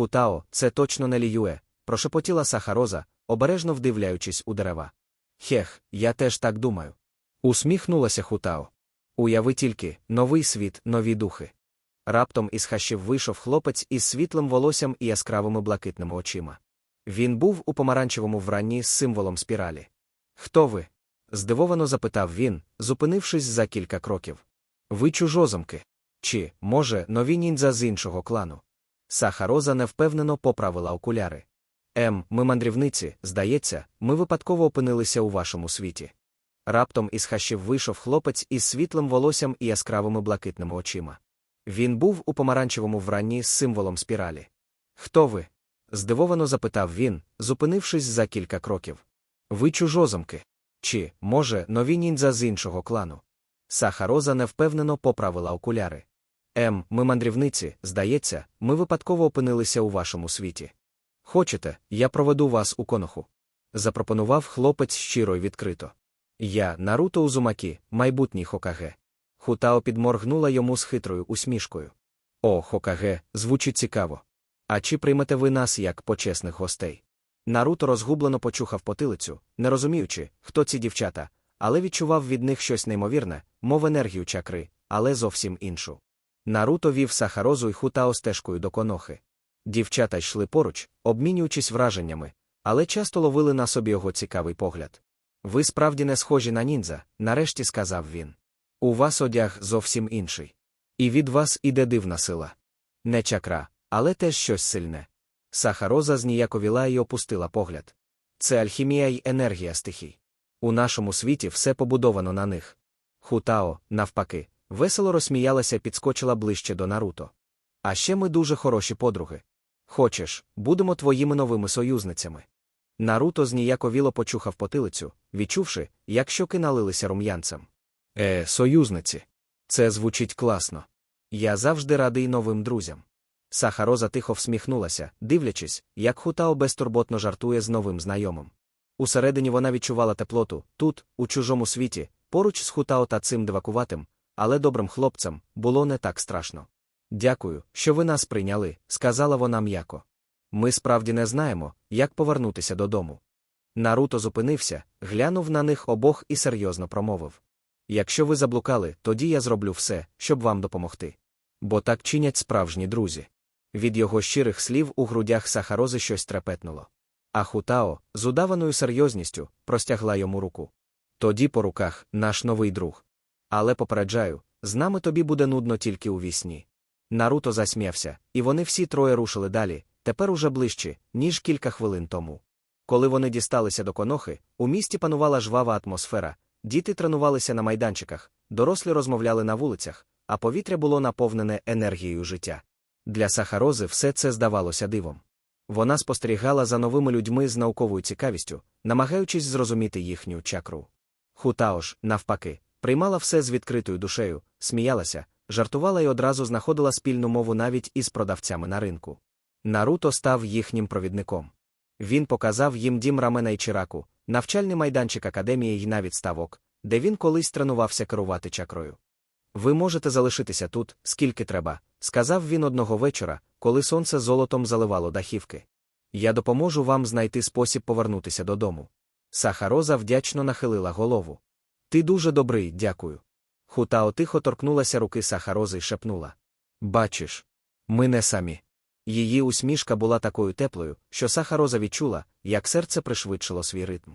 Хутао, це точно не ліюе, прошепотіла Сахароза, обережно вдивляючись у дерева. Хех, я теж так думаю. Усміхнулася Хутао. Уяви тільки новий світ, нові духи. Раптом із хащів вийшов хлопець із світлим волоссям і яскравими блакитними очима. Він був у помаранчевому вранні з символом спіралі. Хто ви? здивовано запитав він, зупинившись за кілька кроків. Ви чужозомки. Чи, може, нові ніндзя з іншого клану? Сахароза невпевнено поправила окуляри. Ем, ми мандрівниці, здається, ми випадково опинилися у вашому світі. Раптом із хащів вийшов хлопець із світлим волоссям і яскравими блакитними очима. Він був у помаранчевому вранні з символом спіралі. Хто ви? здивовано запитав він, зупинившись за кілька кроків. Ви чужозомки. Чи, може, нові ніндзя з іншого клану? Сахароза невпевнено поправила окуляри. Ем, ми мандрівниці, здається, ми випадково опинилися у вашому світі. Хочете, я проведу вас у коноху? запропонував хлопець щиро й відкрито. Я, Наруто Узумакі, майбутній Хокаге. Хутао підморгнула йому з хитрою усмішкою. О, Хокаге, звучить цікаво. А чи приймете ви нас як почесних гостей? Наруто розгублено почухав потилицю, не розуміючи, хто ці дівчата, але відчував від них щось неймовірне, мов енергію чакри, але зовсім іншу. Наруто вів Сахарозу й Хутао стежкою до конохи. Дівчата йшли поруч, обмінюючись враженнями, але часто ловили на собі його цікавий погляд. Ви справді не схожі на ніндзя, нарешті сказав він. У вас одяг зовсім інший. І від вас іде дивна сила. Не чакра, але теж щось сильне. Сахароза зніяковіла і опустила погляд. Це алхімія й енергія стихій. У нашому світі все побудовано на них. Хутао, навпаки, весело розсміялася підскочила ближче до Наруто. А ще ми дуже хороші подруги. Хочеш, будемо твоїми новими союзницями. Наруто зніяковіло почухав потилицю, відчувши, як щоки налилися рум'янцем. Е, союзниці. Це звучить класно. Я завжди радий новим друзям. Сахароза тихо всміхнулася, дивлячись, як Хутао безтурботно жартує з новим знайомим. Усередині вона відчувала теплоту, тут, у чужому світі, поруч з Хутао та цим дивакуватим, але добрим хлопцем, було не так страшно. Дякую, що ви нас прийняли, сказала вона м'яко. Ми справді не знаємо, як повернутися додому. Наруто зупинився, глянув на них обох і серйозно промовив. Якщо ви заблукали, тоді я зроблю все, щоб вам допомогти. Бо так чинять справжні друзі. Від його щирих слів у грудях Сахарози щось трепетнуло. А Хутао, з удаваною серйозністю, простягла йому руку. Тоді по руках наш новий друг. Але попереджаю, з нами тобі буде нудно тільки у вісні. Наруто засміявся, і вони всі троє рушили далі, тепер уже ближче, ніж кілька хвилин тому. Коли вони дісталися до конохи, у місті панувала жвава атмосфера, діти тренувалися на майданчиках, дорослі розмовляли на вулицях, а повітря було наповнене енергією життя. Для Сахарози все це здавалося дивом. Вона спостерігала за новими людьми з науковою цікавістю, намагаючись зрозуміти їхню чакру. Хутао ж, навпаки, приймала все з відкритою душею, сміялася, жартувала і одразу знаходила спільну мову навіть із продавцями на ринку. Наруто став їхнім провідником. Він показав їм дім рамена і Чираку, навчальний майданчик академії й навіть ставок, де він колись тренувався керувати чакрою. Ви можете залишитися тут, скільки треба, сказав він одного вечора, коли сонце золотом заливало дахівки. Я допоможу вам знайти спосіб повернутися додому. Сахароза вдячно нахилила голову. Ти дуже добрий, дякую. Хутао тихо торкнулася руки Сахарози й шепнула. Бачиш, ми не самі. Її усмішка була такою теплою, що Сахароза відчула, як серце пришвидшило свій ритм.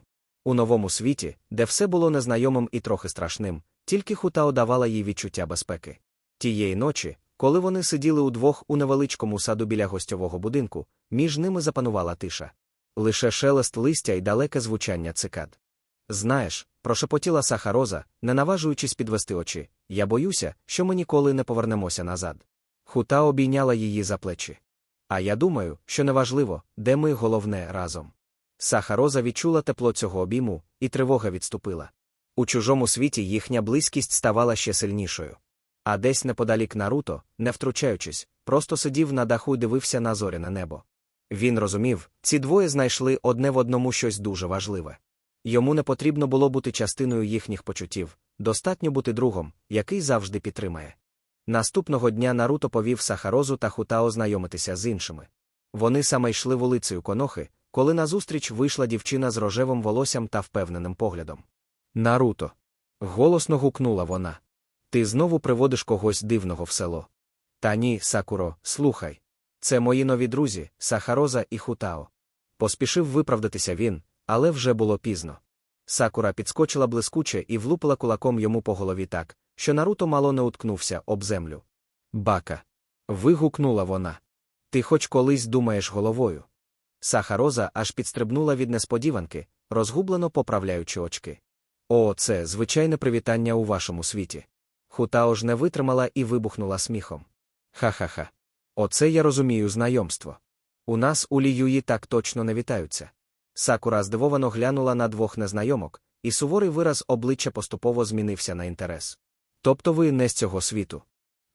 У новому світі, де все було незнайомим і трохи страшним, тільки Хутао давала їй відчуття безпеки. Тієї ночі, коли вони сиділи удвох у невеличкому саду біля гостьового будинку, між ними запанувала тиша. Лише шелест листя й далеке звучання цикад. Знаєш, прошепотіла Сахароза, не наважуючись підвести очі, я боюся, що ми ніколи не повернемося назад. Хута обійняла її за плечі. А я думаю, що неважливо, де ми головне разом. Сахароза відчула тепло цього обійму, і тривога відступила. У чужому світі їхня близькість ставала ще сильнішою. А десь неподалік Наруто, не втручаючись, просто сидів на даху і дивився на зоряне небо. Він розумів, ці двоє знайшли одне в одному щось дуже важливе. Йому не потрібно було бути частиною їхніх почуттів, достатньо бути другом, який завжди підтримає. Наступного дня Наруто повів Сахарозу та Хутао знайомитися з іншими. Вони саме йшли вулицею конохи, коли назустріч вийшла дівчина з рожевим волоссям та впевненим поглядом. Наруто. Голосно гукнула вона. Ти знову приводиш когось дивного в село. Та ні, Сакуро, слухай. Це мої нові друзі, Сахароза і Хутао. Поспішив виправдатися він, але вже було пізно. Сакура підскочила блискуче і влупила кулаком йому по голові так, що Наруто мало не уткнувся об землю. Бака. вигукнула вона. Ти хоч колись думаєш головою. Сахароза аж підстрибнула від несподіванки, розгублено поправляючи очки. О, це звичайне привітання у вашому світі. Хутао ж не витримала і вибухнула сміхом. Ха-ха-ха. Оце я розумію знайомство. У нас у Ліюї так точно не вітаються. Сакура здивовано глянула на двох незнайомок, і суворий вираз обличчя поступово змінився на інтерес. Тобто ви не з цього світу.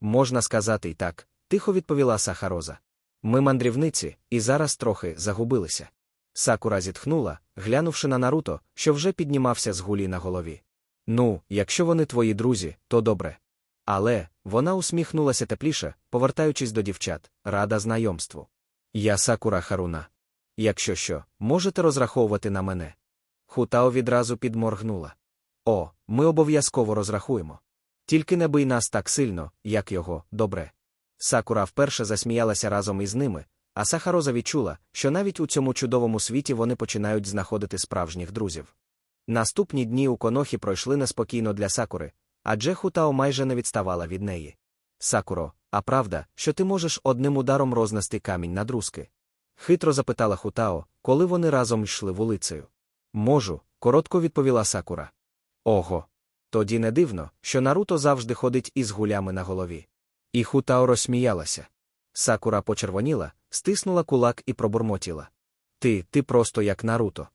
Можна сказати й так, тихо відповіла Сахароза. Ми мандрівниці, і зараз трохи загубилися. Сакура зітхнула, глянувши на Наруто, що вже піднімався з гулі на голові. Ну, якщо вони твої друзі, то добре. Але вона усміхнулася тепліше, повертаючись до дівчат, рада знайомству. Я Сакура Харуна. Якщо що, можете розраховувати на мене. Хутао відразу підморгнула. О, ми обов'язково розрахуємо. Тільки не бий нас так сильно, як його, добре. Сакура вперше засміялася разом із ними, а Сахароза відчула, що навіть у цьому чудовому світі вони починають знаходити справжніх друзів. Наступні дні у конохі пройшли неспокійно для Сакури, адже Хутао майже не відставала від неї. Сакуро, а правда, що ти можеш одним ударом рознести камінь на друзки? Хитро запитала Хутао, коли вони разом йшли вулицею. Можу, коротко відповіла Сакура. Ого. Тоді не дивно, що Наруто завжди ходить із гулями на голові. І Хутао розсміялася. Сакура почервоніла, стиснула кулак і пробурмотіла. Ти, ти просто як Наруто.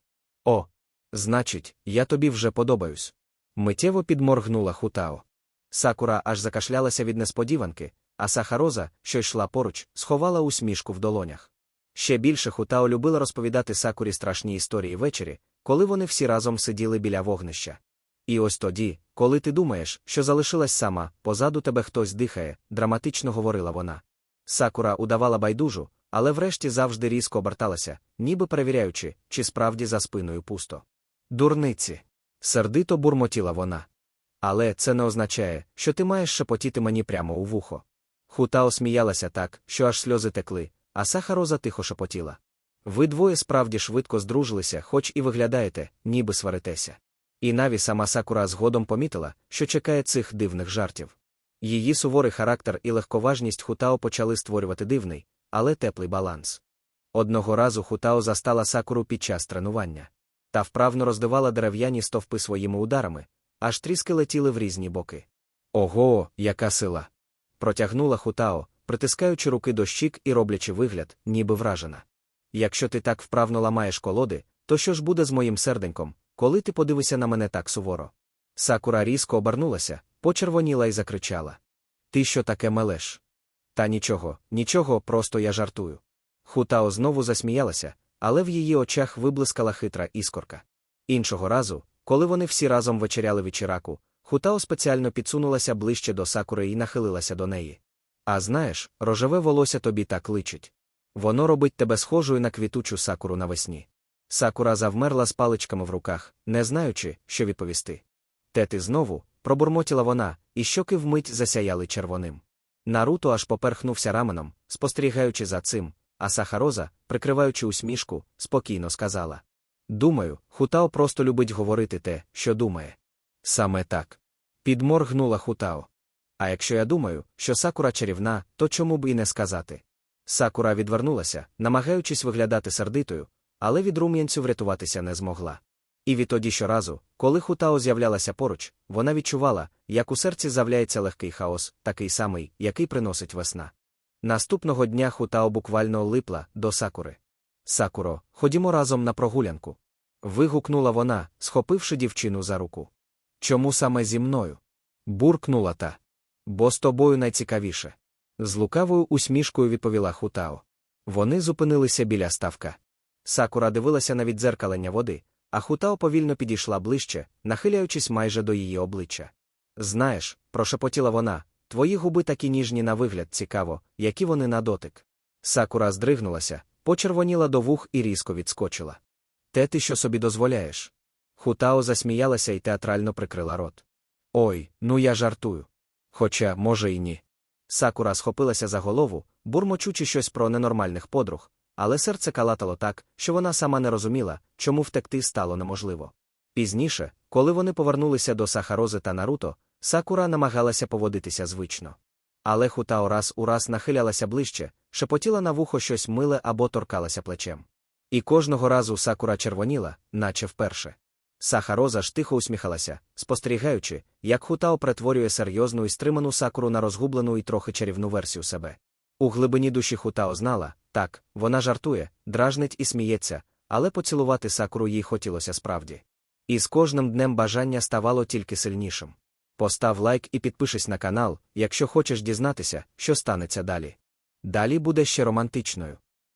О, значить, я тобі вже подобаюсь. Миттєво підморгнула Хутао. Сакура аж закашлялася від несподіванки, а Сахароза, що йшла поруч, сховала усмішку в долонях. Ще більше Хутао любила розповідати Сакурі страшні історії ввечері, коли вони всі разом сиділи біля вогнища. І ось тоді, коли ти думаєш, що залишилась сама, позаду тебе хтось дихає, драматично говорила вона. Сакура удавала байдужу, але врешті завжди різко оберталася, ніби перевіряючи, чи справді за спиною пусто. Дурниці. Сердито бурмотіла вона. Але це не означає, що ти маєш шепотіти мені прямо у вухо. Хутао сміялася так, що аж сльози текли, а Сахароза тихо шепотіла. Ви двоє справді швидко здружилися, хоч і виглядаєте, ніби сваритеся. І наві сама Сакура згодом помітила, що чекає цих дивних жартів. Її суворий характер і легковажність Хутао почали створювати дивний, але теплий баланс. Одного разу Хутао застала Сакуру під час тренування. Та вправно роздивала дерев'яні стовпи своїми ударами, аж тріски летіли в різні боки. Ого, яка сила! Протягнула Хутао, притискаючи руки до щік і роблячи вигляд, ніби вражена. Якщо ти так вправно ламаєш колоди, то що ж буде з моїм серденьком, коли ти подивишся на мене так суворо? Сакура різко обернулася, почервоніла і закричала. Ти що таке мелеш? Та нічого, нічого, просто я жартую. Хутао знову засміялася, але в її очах виблискала хитра іскорка. Іншого разу, коли вони всі разом вечеряли вечіраку, Хутао спеціально підсунулася ближче до сакури і нахилилася до неї. А знаєш, рожеве волосся тобі так личить. Воно робить тебе схожою на квітучу сакуру навесні. Сакура завмерла з паличками в руках, не знаючи, що відповісти. Те ти знову, пробурмотіла вона, і щоки вмить засяяли червоним. Наруто аж поперхнувся раменом, спостерігаючи за цим, а Сахароза, прикриваючи усмішку, спокійно сказала: Думаю, Хутао просто любить говорити те, що думає. Саме так. Підморгнула Хутао. А якщо я думаю, що сакура чарівна, то чому б і не сказати? Сакура відвернулася, намагаючись виглядати сердитою, але від рум'янцю врятуватися не змогла. І відтоді щоразу, коли Хутао з'являлася поруч, вона відчувала, як у серці завляється легкий хаос, такий самий, який приносить весна. Наступного дня Хутао буквально липла до сакури. Сакуро, ходімо разом на прогулянку. Вигукнула вона, схопивши дівчину за руку. Чому саме зі мною? Буркнула та. Бо з тобою найцікавіше. З лукавою усмішкою відповіла Хутао. Вони зупинилися біля ставка. Сакура дивилася на віддзеркалення води, а Хутао повільно підійшла ближче, нахиляючись майже до її обличчя. Знаєш, прошепотіла вона, твої губи такі ніжні на вигляд цікаво, які вони на дотик. Сакура здригнулася, почервоніла до вух і різко відскочила. Те ти що собі дозволяєш? Хутао засміялася і театрально прикрила рот. Ой, ну я жартую. Хоча, може, і ні. Сакура схопилася за голову, бурмочучи щось про ненормальних подруг, але серце калатало так, що вона сама не розуміла, чому втекти стало неможливо. Пізніше, коли вони повернулися до Сахарози та Наруто, Сакура намагалася поводитися звично. Але Хутао раз у раз нахилялася ближче, шепотіла на вухо щось миле або торкалася плечем. І кожного разу Сакура червоніла, наче вперше. Сахароза ж тихо усміхалася, спостерігаючи, як Хутао перетворює серйозну і стриману сакуру на розгублену і трохи чарівну версію себе. У глибині душі Хутао знала, так, вона жартує, дражнить і сміється, але поцілувати сакуру їй хотілося справді. І з кожним днем бажання ставало тільки сильнішим. Постав лайк і підпишись на канал, якщо хочеш дізнатися, що станеться далі. Далі буде ще романтичною.